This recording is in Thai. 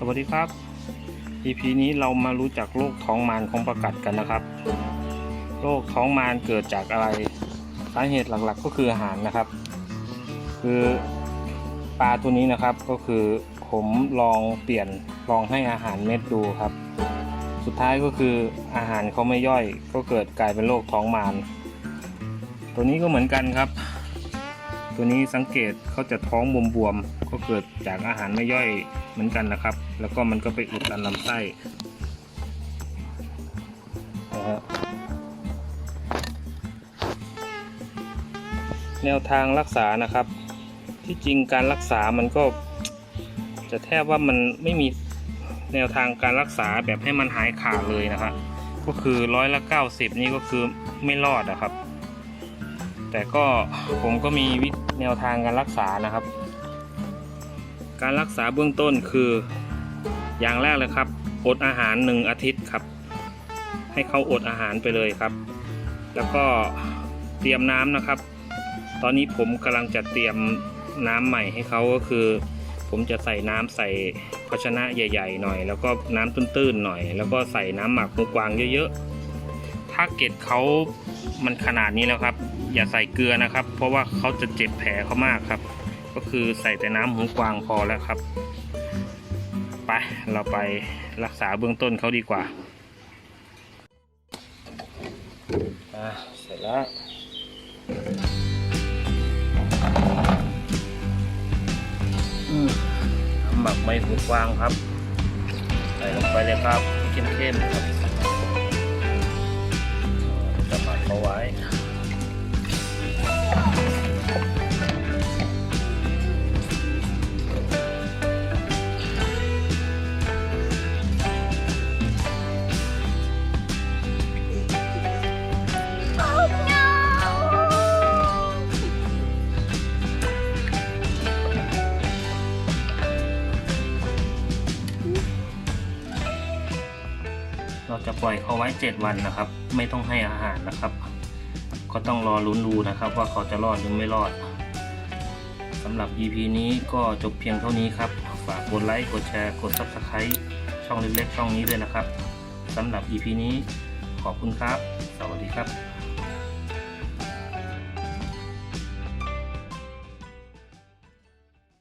สวัสดีครับ EP นี้เรามารู้จักโรคท้องมารของประกัดกันนะครับ โรคท้องมารเกิดจากอะไร สาเหตุหลักๆก็คืออาหารนะครับ คือปลาตัวนี้นะครับก็คือผมลองเปลี่ยนลองให้อาหารเม็ดดูครับ สุดท้ายก็คืออาหารเขาไม่ย่อย ก็เกิดกลายเป็นโรคท้องมารตัวนี้ก็เหมือนกันครับ ตัวนี้สังเกตเขาจะท้องบวมๆ เกิดจากอาหารไม่ย่อยเหมือนกันนะครับ แล้วก็มันก็ไปอุดตันลำไส้นะฮะแนวทางรักษานะครับ ที่จริงการรักษามันก็ จะแทบว่ามันไม่มีแนวทางการรักษาแบบให้มันหายขาดเลยนะครับก็คือร้อยละเก้าสิบนี่ก็คือไม่รอดนะครับ แต่ก็ผมก็มีวิธีแนวทางการรักษานะครับ การรักษาเบื้องต้นคือ อย่างแรกเลยครับ อดอาหารหนึ่งอาทิตย์ครับ ให้เขาอดอาหารไปเลยครับ แล้วก็เตรียมน้ำนะครับ ตอนนี้ผมกำลังจะเตรียมน้ำใหม่ให้เขาก็คือ ผมจะใส่น้ำใส่ภาชนะใหญ่ ๆ หน่อย แล้วก็น้ำตื้นๆหน่อย แล้วก็ใส่น้ำหมักหูกวางเยอะๆ ถ้าเกล็ดเขามันขนาดนี้แล้วครับ อย่าใส่เกลือนะครับ เพราะว่าเขาจะเจ็บแผลเขามากครับ ก็คือใส่แต่น้ำหูกวางพอแล้วครับ ไป เราไปรักษาเบื้องต้นเขาดีกว่าเสร็จแล้วน้ำหมักใบหูกวางครับ ใส่ลงไปเลยครับเข้มๆครับจะหมักเอาไว้ เราจะปล่อยเขาไว้ 7 วันนะครับ ไม่ต้องให้อาหารนะครับ ก็ต้องรอลุ้นดูนะครับว่าเขาจะรอดหรือไม่รอดสำหรับ EP นี้ก็จบเพียงเท่านี้ครับ ฝากกดไลค์ กดแชร์ กด Subscribe ช่องเล็กๆช่องนี้ด้วยนะครับสำหรับ EP นี้ขอบคุณครับ สวัสดีครับ